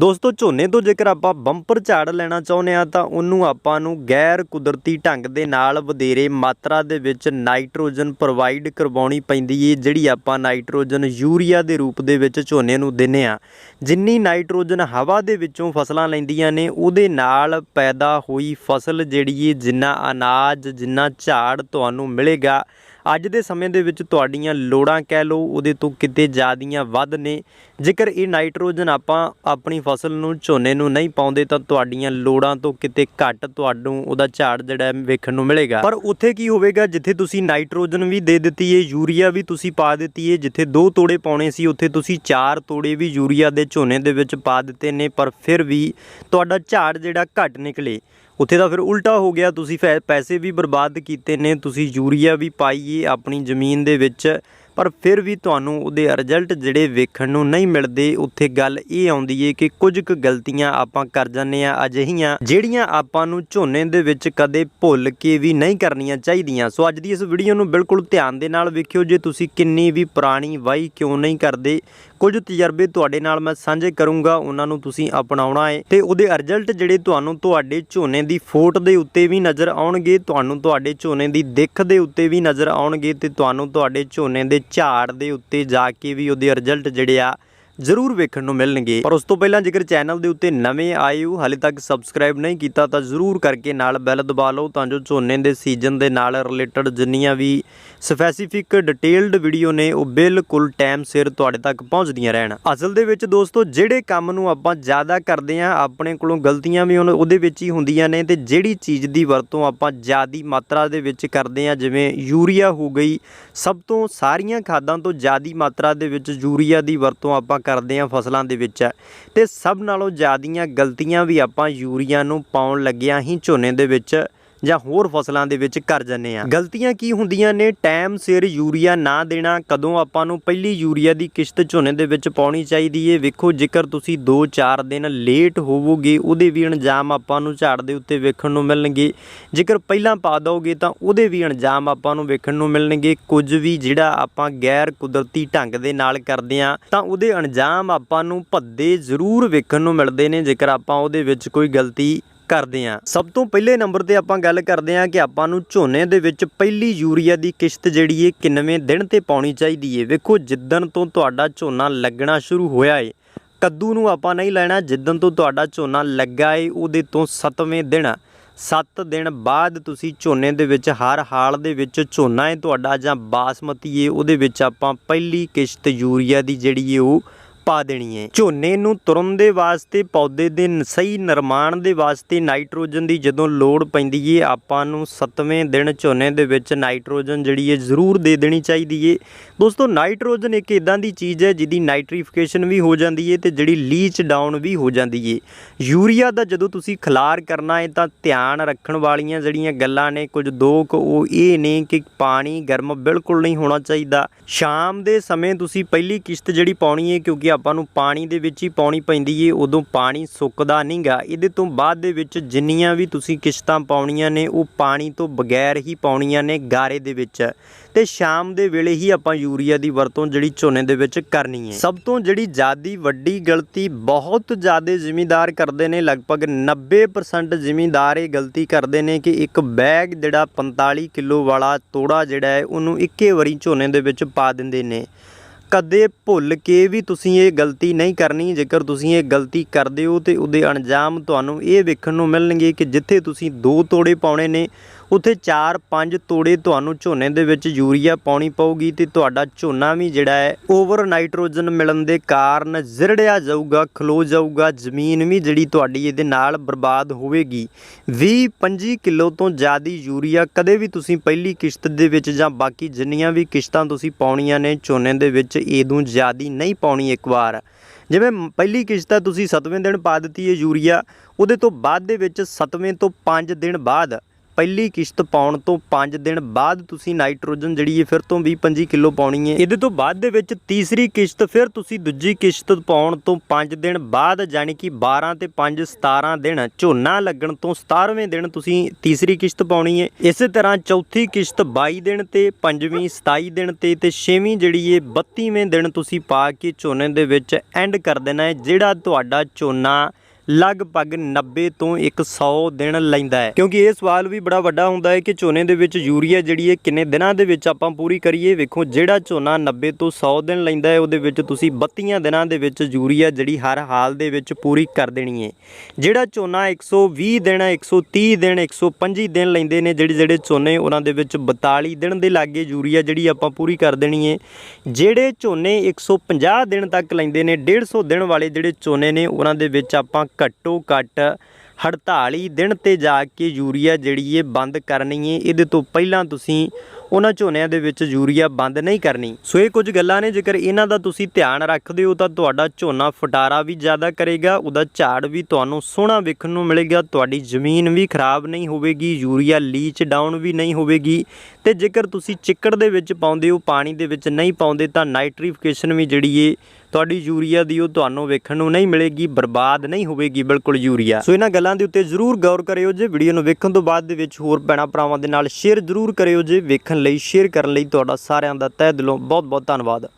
ਦੋਸਤੋ, ਝੋਨੇ ਤੋਂ ਜੇਕਰ ਆਪਾਂ ਬੰਪਰ ਝਾੜ ਲੈਣਾ ਚਾਹੁੰਦੇ ਆ ਤਾਂ ਉਹਨੂੰ ਆਪਾਂ ਨੂੰ ਗੈਰ ਕੁਦਰਤੀ ਢੰਗ ਦੇ ਨਾਲ ਵਧੇਰੇ ਮਾਤਰਾ ਦੇ ਵਿੱਚ ਨਾਈਟ੍ਰੋਜਨ ਪ੍ਰੋਵਾਈਡ ਕਰਵਾਉਣੀ ਪੈਂਦੀ ਏ, ਜਿਹੜੀ ਆਪਾਂ ਨਾਈਟ੍ਰੋਜਨ ਯੂਰੀਆ ਦੇ ਰੂਪ ਦੇ ਵਿੱਚ ਝੋਨੇ ਨੂੰ ਦਿੰਨੇ ਆ ਜਿੰਨੀ ਨਾਈਟ੍ਰੋਜਨ ਹਵਾ ਦੇ ਵਿੱਚੋਂ ਫਸਲਾਂ ਲੈਂਦੀਆਂ ਨੇ, ਉਹਦੇ ਨਾਲ ਪੈਦਾ ਹੋਈ ਫਸਲ ਜਿਹੜੀ ਏ, ਜਿੰਨਾ ਅਨਾਜ, ਜਿੰਨਾ ਝਾੜ ਤੁਹਾਨੂੰ ਮਿਲੇਗਾ। ਅੱਜ ਦੇ ਸਮੇਂ ਦੇ ਵਿੱਚ ਤੁਹਾਡੀਆਂ ਲੋੜਾਂ ਕਹਿ ਲਓ, ਉਹਦੇ ਤੋਂ ਕਿਤੇ ਜ਼ਿਆਦੀਆਂ ਵੱਧ ਨੇ। ਜੇਕਰ ਇਹ ਨਾਈਟ੍ਰੋਜਨ ਆਪਾਂ ਆਪਣੀ ਫਸਲ ਨੂੰ ਝੋਨੇ ਨੂੰ ਨਹੀਂ ਪਾਉਂਦੇ, ਤਾਂ ਤੁਹਾਡੀਆਂ ਲੋੜਾਂ ਤੋਂ ਕਿਤੇ ਘੱਟ ਤੁਹਾਨੂੰ ਉਹਦਾ ਝਾੜ ਜਿਹੜਾ ਵੇਖਣ ਨੂੰ ਮਿਲੇਗਾ। ਪਰ ਉੱਥੇ ਕੀ ਹੋਵੇਗਾ, ਜਿੱਥੇ ਤੁਸੀਂ ਨਾਈਟ੍ਰੋਜਨ ਵੀ ਦੇ ਦਿੱਤੀ ਏ, ਯੂਰੀਆ ਵੀ ਤੁਸੀਂ ਪਾ ਦਿੱਤੀ ਏ, ਜਿੱਥੇ ਦੋ ਤੋੜੇ ਪਾਉਣੇ ਸੀ, ਉੱਥੇ ਤੁਸੀਂ ਚਾਰ ਤੋੜੇ ਵੀ ਯੂਰੀਆ ਦੇ ਝੋਨੇ ਦੇ ਵਿੱਚ ਪਾ ਦਿੱਤੇ ਨੇ, ਪਰ ਫਿਰ ਵੀ ਤੁਹਾਡਾ ਝਾੜ ਜਿਹੜਾ ਘੱਟ ਨਿਕਲੇ। ਉੱਥੇ ਤਾਂ ਫਿਰ ਉਲਟਾ ਹੋ ਗਿਆ, ਤੁਸੀਂ ਫੈ- ਪੈਸੇ ਵੀ ਬਰਬਾਦ ਕੀਤੇ ਨੇ, ਤੁਸੀਂ ਯੂਰੀਆ ਵੀ ਪਾਈਏ ਆਪਣੀ ਜ਼ਮੀਨ ਦੇ ਵਿੱਚ। ਪਰ ਫਿਰ ਵੀ ਤੁਹਾਨੂੰ ਉਹਦੇ ਰਿਜ਼ਲਟ ਜਿਹੜੇ ਵੇਖਣ ਨੂੰ ਨਹੀਂ ਮਿਲਦੇ, ਉੱਥੇ ਗੱਲ ਇਹ ਆਉਂਦੀ ਏ ਕਿ ਕੁਝ ਕੁ ਗਲਤੀਆਂ ਆਪਾਂ ਕਰ ਜਾਂਦੇ ਆ ਅਜਿਹੀਆਂ, ਜਿਹੜੀਆਂ ਆਪਾਂ ਨੂੰ ਝੋਨੇ ਦੇ ਵਿੱਚ ਕਦੇ ਭੁੱਲ ਕੇ ਵੀ ਨਹੀਂ ਕਰਨੀਆਂ ਚਾਹੀਦੀਆਂ। ਸੋ ਅੱਜ ਦੀ ਇਸ ਵੀਡੀਓ ਨੂੰ ਬਿਲਕੁਲ ਧਿਆਨ ਦੇ ਨਾਲ ਵੇਖਿਓ ਜੇ ਤੁਸੀਂ ਕਿੰਨੀ ਵੀ ਪੁਰਾਣੀ ਵਾਈ ਕਿਉਂ ਨਹੀਂ ਕਰਦੇ। ਕੁਝ ਤਜਰਬੇ ਤੁਹਾਡੇ ਨਾਲ ਮੈਂ ਸਾਂਝੇ ਕਰੂੰਗਾ, ਉਹਨਾਂ ਨੂੰ ਤੁਸੀਂ ਅਪਣਾਉਣਾ ਹੈ ਤੇ ਉਹਦੇ ਰਿਜ਼ਲਟ ਜਿਹੜੇ ਤੁਹਾਨੂੰ ਤੁਹਾਡੇ ਝੋਨੇ ਦੀ ਫੋਟ ਦੇ ਉੱਤੇ ਵੀ ਨਜ਼ਰ ਆਉਣਗੇ, ਤੁਹਾਨੂੰ ਤੁਹਾਡੇ ਝੋਨੇ ਦੀ ਦਿੱਖ ਦੇ ਉੱਤੇ ਵੀ ਨਜ਼ਰ ਆਉਣਗੇ ਤੇ ਤੁਹਾਨੂੰ ਤੁਹਾਡੇ ਝੋਨੇ ਦੇ ਝਾੜ ਦੇ ਉੱਤੇ ਜਾ ਕੇ ਵੀ ਉਹਦੇ ਰਿਜ਼ਲਟ ਜਿਹੜੇ ਆ ਜ਼ਰੂਰ ਵੇਖਣ ਨੂੰ ਮਿਲਣਗੇ। ਪਰ ਉਸ ਤੋਂ ਪਹਿਲਾਂ ਜੇਕਰ ਚੈਨਲ ਦੇ ਉੱਤੇ ਨਵੇਂ ਆਏ ਹੋ, ਹਾਲੇ ਤੱਕ ਸਬਸਕ੍ਰਾਈਬ ਨਹੀਂ ਕੀਤਾ, ਤਾਂ ਜ਼ਰੂਰ ਕਰਕੇ ਨਾਲ ਬੈਲ ਦਬਾ ਲਓ ਤਾਂ ਜੋ ਝੋਨੇ ਦੇ ਸੀਜ਼ਨ ਦੇ ਨਾਲ ਰਿਲੇਟਡ ਜਿੰਨੀਆਂ ਵੀ ਸਪੈਸੀਫਿਕ ਡਿਟੇਲਡ ਵੀਡੀਓ ਨੇ, ਉਹ ਬਿਲਕੁਲ ਟਾਈਮ ਸਿਰ ਤੁਹਾਡੇ ਤੱਕ ਪਹੁੰਚਦੀਆਂ ਰਹਿਣ। ਅਸਲ ਦੇ ਵਿੱਚ ਦੋਸਤੋ, ਜਿਹੜੇ ਕੰਮ ਨੂੰ ਆਪਾਂ ਜ਼ਿਆਦਾ ਕਰਦੇ ਆਂ ਆਪਣੇ ਕੋਲੋਂ ਗਲਤੀਆਂ ਵੀ ਉਹਨ- ਉਹਦੇ ਵਿੱਚ ਹੀ ਹੁੰਦੀਆਂ ਨੇ ਤੇ ਜਿਹੜੀ ਚੀਜ਼ ਦੀ ਵਰਤੋਂ ਆਪਾਂ ਜ਼ਿਆਦੀ ਮਾਤਰਾ ਦੇ ਵਿੱਚ ਕਰਦੇ ਆਂ ਜਿਵੇਂ ਯੂਰੀਆ ਹੋ ਗਈ, ਸਭ ਤੋਂ ਸਾਰੀਆਂ ਖਾਦਾਂ ਤੋਂ ਜ਼ਿਆਦੀ ਮਾਤਰਾ ਦੇ ਵਿੱਚ ਯੂਰੀਆ ਦੀ ਵਰਤੋਂ ਆਪਾਂ ਕਰਦੇ ਆਂ ਫਸਲਾਂ ਦੇ ਵਿੱਚ। ਤੇ ਸਭ ਨਾਲੋਂ ਜ਼ਿਆਦੀਆਂ ਗਲਤੀਆਂ ਵੀ ਆਪਾਂ ਯੂਰੀਆ ਨੂੰ ਪਾਉਣ ਲੱਗਿਆਂ ਹੀ ਝੋਨੇ ਦੇ ਵਿੱਚ ਜਾਂ ਹੋਰ ਫਸਲਾਂ ਦੇ ਵਿੱਚ ਕਰ ਜਾਂਦੇ ਆ ਗਲਤੀਆਂ ਕੀ ਹੁੰਦੀਆਂ ਨੇ? ਟਾਈਮ, ਸਿਰ, ਯੂਰੀਆ ਨਾ ਦੇਣਾ। ਕਦੋਂ ਆਪਾਂ ਨੂੰ ਪਹਿਲੀ ਯੂਰੀਆ ਦੀ ਕਿਸ਼ਤ ਝੋਨੇ ਦੇ ਵਿੱਚ ਪਾਉਣੀ ਚਾਹੀਦੀ ਏ? ਵੇਖੋ, ਜੇਕਰ ਤੁਸੀਂ 2-4 ਦਿਨ ਲੇਟ ਹੋਵੋਗੇ, ਉਹਦੇ ਵੀ ਅੰਜਾਮ ਆਪਾਂ ਨੂੰ ਝਾੜ ਦੇ ਉੱਤੇ ਵੇਖਣ ਨੂੰ ਮਿਲਣਗੇ। ਜੇਕਰ ਪਹਿਲਾਂ ਪਾ ਦੋਗੇ ਤਾਂ ਉਹਦੇ ਵੀ ਅੰਜਾਮ ਆਪਾਂ ਨੂੰ ਵੇਖਣ ਨੂੰ ਮਿਲਣਗੇ। ਕੁਝ ਵੀ ਜਿਹੜਾ ਆਪਾਂ ਗੈਰ ਕੁਦਰਤੀ ਢੰਗ ਦੇ ਨਾਲ ਕਰਦੇ ਆ ਤਾਂ ਉਹਦੇ ਅੰਜਾਮ ਆਪਾਂ ਨੂੰ ਭੱਦੇ ਜ਼ਰੂਰ ਵੇਖਣ ਨੂੰ ਮਿਲਦੇ ਨੇ। ਜੇਕਰ ਆਪਾਂ ਉਹਦੇ ਵਿੱਚ ਕੋਈ ਗਲਤੀ ਕਰਦੇ ਹਾਂ। ਸਭ ਤੋਂ ਪਹਿਲੇ ਨੰਬਰ ਤੇ ਆਪਾਂ ਗੱਲ ਕਰਦੇ ਹਾਂ ਕਿ ਆਪਾਂ ਨੂੰ ਝੋਨੇ ਦੇ ਵਿੱਚ ਪਹਿਲੀ ਯੂਰੀਆ ਦੀ ਕਿਸ਼ਤ ਜਿਹੜੀ ਹੈ, ਕਿੰਨਵੇਂ ਦਿਨ ਤੇ ਪਾਉਣੀ ਚਾਹੀਦੀ ਹੈ। ਵੇਖੋ, ਜਿੱਦਣ ਤੋਂ ਤੁਹਾਡਾ ਝੋਨਾ ਲੱਗਣਾ ਸ਼ੁਰੂ ਹੋਇਆ ਏ, ਕੱਦੂ ਨੂੰ ਆਪਾਂ ਨਹੀਂ ਲੈਣਾ। ਜਿੱਦਣ ਤੋਂ ਤੁਹਾਡਾ ਝੋਨਾ ਲੱਗਾ ਏ, ਉਹਦੇ ਤੋਂ 7ਵੇਂ ਦਿਨ। 7 ਦਿਨ ਬਾਅਦ ਤੁਸੀਂ ਝੋਨੇ ਦੇ ਵਿੱਚ, ਹਰ ਹਾਲ ਦੇ ਵਿੱਚ ਝੋਨਾ ਹੈ ਤੁਹਾਡਾ ਜਾਂ ਬਾਸਮਤੀ ਏ, ਉਹਦੇ ਵਿੱਚ ਆਪਾਂ ਪਹਿਲੀ ਕਿਸ਼ਤ ਯੂਰੀਆ ਦੀ ਜਿਹੜੀ ਏ, ਉਹ ਪਾ ਦੇਣੀ ਹੈ। ਝੋਨੇ ਨੂੰ ਤੁਰਨ ਦੇ ਵਾਸਤੇ, ਪੌਦੇ ਦੇ ਸਹੀ ਨਿਰਮਾਣ ਦੇ ਵਾਸਤੇ ਨਾਈਟ੍ਰੋਜਨ ਦੀ ਜਦੋਂ ਲੋੜ ਪੈਂਦੀ ਏ, ਆਪਾਂ ਨੂੰ 7ਵੇਂ ਦਿਨ ਝੋਨੇ ਦੇ ਵਿੱਚ ਨਾਈਟ੍ਰੋਜਨ ਜਿਹੜੀ ਏ, ਜ਼ਰੂਰ ਦੇ ਦੇਣੀ ਚਾਹੀਦੀ ਏ। ਦੋਸਤੋ, ਨਾਈਟ੍ਰੋਜਨ ਇੱਕ ਇਦਾਂ ਦੀ ਚੀਜ਼ ਹੈ ਜਿਹਦੀ ਨਾਈਟ੍ਰੀਫਿਕੇਸ਼ਨ ਵੀ ਹੋ ਜਾਂਦੀ ਏ ਤੇ ਜਿਹੜੀ ਲੀਚ ਡਾਊਨ ਵੀ ਹੋ ਜਾਂਦੀ ਏ। ਯੂਰੀਆ ਦਾ ਜਦੋਂ ਤੁਸੀਂ ਖਿਲਾਰ ਕਰਨਾ ਹੈ ਤਾਂ ਧਿਆਨ ਰੱਖਣ ਵਾਲੀਆਂ ਜਿਹੜੀਆਂ ਗੱਲਾਂ ਨੇ, ਕੁਝ ਦੋ ਕੁ ਉਹ ਇਹ ਨੇ ਕਿ ਪਾਣੀ ਗਰਮ ਬਿਲਕੁਲ ਨਹੀਂ ਹੋਣਾ ਚਾਹੀਦਾ। ਸ਼ਾਮ ਦੇ ਸਮੇਂ ਤੁਸੀਂ ਪਹਿਲੀ ਕਿਸ਼ਤ ਜਿਹੜੀ ਪਾਉਣੀ ਹੈ ਕਿਉਂਕਿ ਆਪਾਂ ਨੂੰ ਪਾਣੀ ਦੇ ਵਿੱਚ ਹੀ ਪਾਉਣੀ ਪੈਂਦੀ ਏ, ਉਦੋਂ ਪਾਣੀ ਸੁੱਕਦਾ ਨਹੀਂਗਾ ਇਹਦੇ ਤੋਂ ਬਾਅਦ ਦੇ ਵਿੱਚ ਜਿੰਨੀਆਂ ਵੀ ਤੁਸੀਂ ਕਿਸ਼ਤਾਂ ਪਾਉਣੀਆਂ ਨੇ, ਉਹ ਪਾਣੀ ਤੋਂ ਬਗੈਰ ਹੀ ਪਾਉਣੀਆਂ ਨੇ ਗਾਰੇ ਦੇ ਵਿੱਚ। ਤੇ ਸ਼ਾਮ ਦੇ ਵੇਲੇ ਹੀ ਆਪਾਂ ਯੂਰੀਆ ਦੀ ਵਰਤੋਂ ਜਿਹੜੀ ਝੋਨੇ ਦੇ ਵਿੱਚ ਕਰਨੀ ਹੈ ਸਭ ਤੋਂ ਜਿਹੜੀ ਜ਼ਿਆਦੀ ਵੱਡੀ ਗਲਤੀ ਬਹੁਤ ਜ਼ਿਆਦੇ ਜ਼ਿਮੀਦਾਰ ਕਰਦੇ ਨੇ, ਲਗਭਗ 90% ਜ਼ਿਮੀਦਾਰ ਇਹ ਗਲਤੀ ਕਰਦੇ ਨੇ ਕਿ ਇੱਕ ਬੈਗ ਜਿਹੜਾ 45 ਕਿਲੋ ਵਾਲਾ ਤੋੜਾ ਜਿਹੜਾ ਹੈ, ਉਹਨੂੰ ਇੱਕੇ ਵਾਰੀ ਝੋਨੇ ਦੇ ਵਿੱਚ ਪਾ ਦਿੰਦੇ ਨੇ। ਕਦੇ ਭੁੱਲ ਕੇ ਵੀ ਤੁਸੀਂ ਇਹ ਗਲਤੀ ਨਹੀਂ ਕਰਨੀ, ਜੇਕਰ ਤੁਸੀਂ ਇਹ ਗਲਤੀ ਕਰਦੇ ਹੋ ਤੇ ਉਹਦੇ ਅੰਜਾਮ ਤੁਹਾਨੂੰ ਇਹ ਵੇਖਣ ਨੂੰ ਮਿਲਣਗੇ ਕਿ ਜਿੱਥੇ ਤੁਸੀਂ ਦੋ ਤੋੜੇ ਪਾਉਣੇ ਨੇ, ਉੱਥੇ 4-5 ਤੋੜੇ ਤੁਹਾਨੂੰ ਝੋਨੇ ਦੇ ਵਿੱਚ ਯੂਰੀਆ ਪਾਉਣੀ ਪਊਗੀ ਤੇ ਤੁਹਾਡਾ ਝੋਨਾ ਵੀ ਜਿਹੜਾ ਹੈ, ਓਵਰ ਨਾਈਟ੍ਰੋਜਨ ਮਿਲਣ ਦੇ ਕਾਰਨ ਜ਼ਿਰੜਿਆ ਜਾਊਗਾ, ਖਲੋ ਜਾਊਗਾ, ਜ਼ਮੀਨ ਵੀ ਜਿਹੜੀ ਤੁਹਾਡੀ ਇਹਦੇ ਨਾਲ ਬਰਬਾਦ ਹੋਵੇਗੀ। 20-25 ਕਿਲੋ ਤੋਂ ਜ਼ਿਆਦਾ ਯੂਰੀਆ ਕਦੇ ਵੀ ਤੁਸੀਂ ਪਹਿਲੀ ਕਿਸ਼ਤ ਦੇ ਵਿੱਚ ਜਾਂ ਬਾਕੀ ਜਿੰਨੀਆਂ ਵੀ ਕਿਸ਼ਤਾਂ ਤੁਸੀਂ ਪਾਉਣੀਆਂ ਨੇ ਝੋਨੇ ਦੇ ਵਿੱਚ ਇਹਦੋਂ ਜ਼ਿਆਦੀ ਨਹੀਂ ਪਾਉਣੀ ਇੱਕ ਵਾਰ। ਜਿਵੇਂ ਪਹਿਲੀ ਕਿਸ਼ਤ ਤੁਸੀਂ 7ਵੇਂ ਦਿਨ ਪਾ ਦਿੱਤੀ ਹੈ ਯੂਰੀਆ, ਉਹਦੇ ਤੋਂ ਬਾਅਦ ਦੇ ਵਿੱਚ 7ਵੇਂ ਤੋਂ 5 ਦਿਨ ਬਾਅਦ ਪਹਿਲੀ ਕਿਸ਼ਤ ਪਾਉਣ ਤੋਂ 5 ਦਿਨ ਬਾਅਦ ਤੁਸੀਂ ਨਾਈਟ੍ਰੋਜਨ ਜਿਹੜੀ ਹੈ ਫਿਰ ਤੋਂ 20-25 ਕਿਲੋ ਪਾਉਣੀ ਹੈ। ਇਹਦੇ ਤੋਂ ਬਾਅਦ ਦੇ ਵਿੱਚ ਤੀਸਰੀ ਕਿਸ਼ਤ ਫਿਰ ਤੁਸੀਂ ਦੂਜੀ ਕਿਸ਼ਤ ਪਾਉਣ ਤੋਂ 5 ਦਿਨ ਬਾਅਦ, ਯਾਨੀ ਕਿ 12 ਤੇ 5 17 ਦਿਨ ਝੋਨਾ ਲੱਗਣ ਤੋਂ 17ਵੇਂ ਦਿਨ ਤੁਸੀਂ ਤੀਸਰੀ ਕਿਸ਼ਤ ਪਾਉਣੀ ਹੈ। ਇਸੇ ਤਰ੍ਹਾਂ ਚੌਥੀ ਕਿਸ਼ਤ 22 ਦਿਨ ਤੇ, ਪੰਜਵੀਂ 27 ਦਿਨ ਤੇ ਤੇ ਛੇਵੀਂ ਜਿਹੜੀ ਹੈ 32ਵੇਂ ਦਿਨ ਤੁਸੀਂ ਪਾ ਕੇ ਝੋਨੇ ਦੇ ਵਿੱਚ ਐਂਡ ਕਰ ਦੇਣਾ ਹੈ, ਜਿਹੜਾ ਤੁਹਾਡਾ ਝੋਨਾ ਲਗਭਗ 90 ਤੋਂ 100 ਦਿਨ ਲੈਂਦਾ ਹੈ। ਕਿਉਂਕਿ ਇਹ ਸਵਾਲ ਵੀ ਬੜਾ ਵੱਡਾ ਹੁੰਦਾ ਹੈ ਕਿ ਝੋਨੇ ਦੇ ਵਿੱਚ ਯੂਰੀਆ ਜਿਹੜੀ ਹੈ, ਕਿੰਨੇ ਦਿਨਾਂ ਦੇ ਵਿੱਚ ਆਪਾਂ ਪੂਰੀ ਕਰੀਏ? ਵੇਖੋ, ਜਿਹੜਾ ਝੋਨਾ 90 ਤੋਂ 100 ਦਿਨ ਲੈਂਦਾ ਹੈ, ਉਹਦੇ ਵਿੱਚ ਤੁਸੀਂ 32 ਦਿਨਾਂ ਦੇ ਵਿੱਚ ਯੂਰੀਆ ਜਿਹੜੀ ਹਰ ਹਾਲ ਦੇ ਵਿੱਚ ਪੂਰੀ ਕਰ ਦੇਣੀ ਹੈ। ਜਿਹੜਾ ਝੋਨਾ 120 ਦਿਨ 130 ਦਿਨ 125 ਦਿਨ ਲੈਂਦੇ ਨੇ, ਜਿਹੜੇ ਜਿਹੜੇ ਝੋਨੇ ਉਹਨਾਂ ਦੇ ਵਿੱਚ 42 ਦਿਨ ਦੇ ਲਾਗੇ ਯੂਰੀਆ ਜਿਹੜੀ ਆਪਾਂ ਪੂਰੀ ਕਰ ਦੇਣੀ ਹੈ, ਜਿਹੜੇ ਝੋਨੇ 150 ਦਿਨ ਤੱਕ ਲੈਂਦੇ ਨੇ 150 ਦਿਨ ਵਾਲੇ ਜਿਹੜੇ ਝੋਨੇ ਨੇ, ਉਹਨਾਂ ਦੇ ਵਿੱਚ ਆਪਾਂ ਘੱਟੋ ਘੱਟ 48 ਦਿਨ ਤੇ ਜਾ ਕੇ ਯੂਰੀਆ ਜਿਹੜੀ ਇਹ ਬੰਦ ਕਰਨੀ ਹੈ ਇਹਦੇ ਤੋਂ ਪਹਿਲਾਂ ਤੁਸੀਂ ਉਹਨਾਂ ਝੋਨਿਆਂ ਦੇ ਵਿੱਚ ਯੂਰੀਆ ਬੰਦ ਨਹੀਂ ਕਰਨੀ। ਸੋ ਇਹ ਕੁਝ ਗੱਲਾਂ ਨੇ, ਜੇਕਰ ਇਹਨਾਂ ਦਾ ਤੁਸੀਂ ਧਿਆਨ ਰੱਖਦੇ ਹੋ ਤਾਂ ਤੁਹਾਡਾ ਝੋਨਾ ਫਟਾਰਾ ਵੀ ਜ਼ਿਆਦਾ ਕਰੇਗਾ, ਉਹਦਾ ਝਾੜ ਵੀ ਤੁਹਾਨੂੰ ਸੋਹਣਾ ਵੇਖਣ ਨੂੰ ਮਿਲੇਗਾ, ਤੁਹਾਡੀ ਜ਼ਮੀਨ ਵੀ ਖਰਾਬ ਨਹੀਂ ਹੋਵੇਗੀ, ਯੂਰੀਆ ਲੀਚ ਡਾਊਨ ਵੀ ਨਹੀਂ ਹੋਵੇਗੀ। ਤੇ ਜੇਕਰ ਤੁਸੀਂ ਚਿੱਕੜ ਦੇ ਵਿੱਚ ਪਾਉਂਦੇ ਹੋ, ਪਾਣੀ ਦੇ ਵਿੱਚ ਨਹੀਂ ਪਾਉਂਦੇ ਤਾਂ ਨਾਈਟ੍ਰੀਫਿਕੇਸ਼ਨ ਵੀ ਜਿਹੜੀ ਏ ਤੁਹਾਡੀ ਯੂਰੀਆ ਦੀ ਉਹ ਤੁਹਾਨੂੰ ਵੇਖਣ ਨੂੰ ਨਹੀਂ ਮਿਲੇਗੀ, ਬਰਬਾਦ ਨਹੀਂ ਹੋਵੇਗੀ, ਬਿਲਕੁਲ ਯੂਰੀਆ। ਸੋ ਇਹਨਾਂ ਗੱਲਾਂ ਦੇ ਉੱਤੇ ਜ਼ਰੂਰ ਗੌਰ ਕਰਿਓ ਜੇ ਵੀਡੀਓ ਨੂੰ ਵੇਖਣ ਤੋਂ ਬਾਅਦ ਦੇ ਵਿੱਚ ਹੋਰ ਭੈਣਾਂ ਭਰਾਵਾਂ ਦੇ ਨਾਲ ਸ਼ੇਅਰ ਜ਼ਰੂਰ ਕਰਿਓ ਜੇ ਵੇਖਣ ਲਈ ਸ਼ੇਅਰ ਕਰਨ ਲਈ ਤੁਹਾਡਾ ਸਾਰਿਆਂ ਦਾ ਤਹਿ ਦਿਲੋਂ ਬਹੁਤ ਬਹੁਤ ਧੰਨਵਾਦ।